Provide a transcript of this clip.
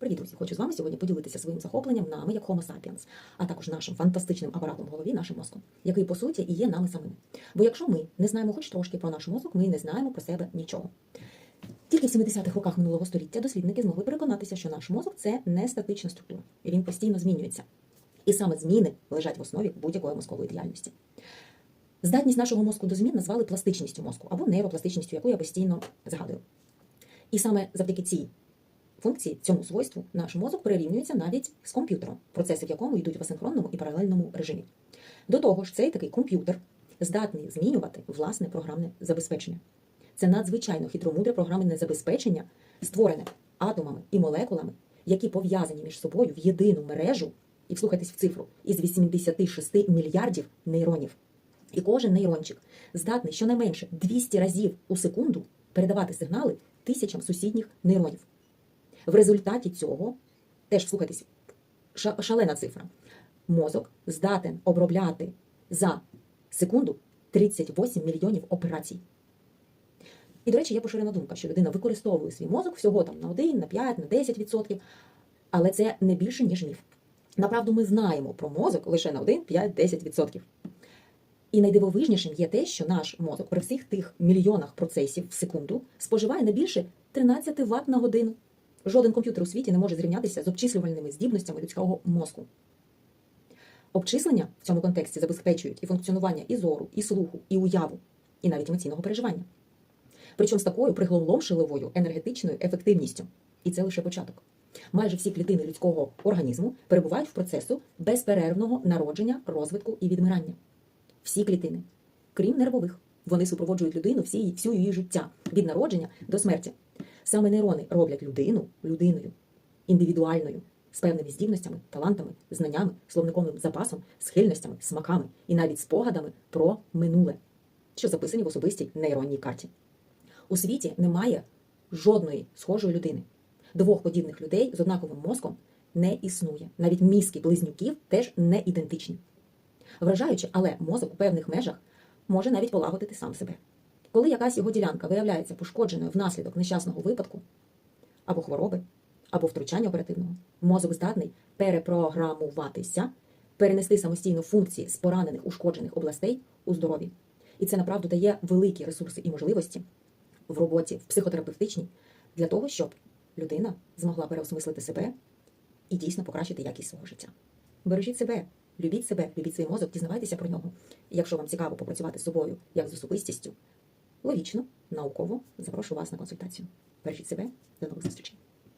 Привіт, друзі! Хочу з вами сьогодні поділитися своїм захопленням нами як Homo sapiens, а також нашим фантастичним апаратом в голові, нашим мозком, який по суті і є нами самими. Бо якщо ми не знаємо хоч трошки про наш мозок, ми не знаємо про себе нічого. Тільки в 70-х роках минулого століття дослідники змогли переконатися, що наш мозок це не статична структура, і він постійно змінюється. І саме зміни лежать в основі будь-якої мозкової діяльності. Здатність нашого мозку до змін назвали пластичністю мозку або нейропластичністю, яку я постійно згадую. І саме завдяки цій функції, цьому свойству, наш мозок прирівнюється навіть з комп'ютером, процеси в якому йдуть в асинхронному і паралельному режимі. До того ж, цей такий комп'ютер здатний змінювати власне програмне забезпечення. Це надзвичайно хитромудре програмне забезпечення, створене атомами і молекулами, які пов'язані між собою в єдину мережу, і вслухайтесь в цифру, із 86 мільярдів нейронів. І кожен нейрончик здатний щонайменше 200 разів у секунду передавати сигнали тисячам сусідніх нейронів. В результаті цього, теж слухайтесь, шалена цифра. Мозок здатен обробляти за секунду 38 мільйонів операцій. І, до речі, є поширена думка, що людина використовує свій мозок всього там на 1, на 5, на 10%, але це не більше, ніж міф. Направду, ми знаємо про мозок лише на 1, 5, 10%. І найдивовижнішим є те, що наш мозок при всіх тих мільйонах процесів в секунду споживає не більше 13 Вт на годину. Жоден комп'ютер у світі не може зрівнятися з обчислювальними здібностями людського мозку. Обчислення в цьому контексті забезпечують і функціонування і зору, і слуху, і уяву, і навіть емоційного переживання. Причому з такою приголомшливою енергетичною ефективністю. І це лише початок. Майже всі клітини людського організму перебувають в процесу безперервного народження, розвитку і відмирання. Всі клітини, крім нервових, вони супроводжують людину всі, всю її життя від народження до смерті. Саме нейрони роблять людину людиною, індивідуальною, з певними здібностями, талантами, знаннями, словниковим запасом, схильностями, смаками і навіть спогадами про минуле, що записані в особистій нейронній карті. У світі немає жодної схожої людини. Двох подібних людей з однаковим мозком не існує. Навіть мізки близнюків теж не ідентичні. Вражаюче, але мозок у певних межах може навіть полагодити сам себе. Коли якась його ділянка виявляється пошкодженою внаслідок нещасного випадку, або хвороби, або втручання оперативного, мозок здатний перепрограмуватися, перенести самостійно функції з поранених ушкоджених областей у здорові. І це направду дає великі ресурси і можливості в роботі, в психотерапевтичній, для того, щоб людина змогла переосмислити себе і дійсно покращити якість свого життя. Бережіть себе, любіть себе, любіть свій мозок, дізнавайтеся про нього. Якщо вам цікаво попрацювати з собою як з особистістю, логічно, науково запрошу вас на консультацію. Бережіть себе, до нових зустрічей.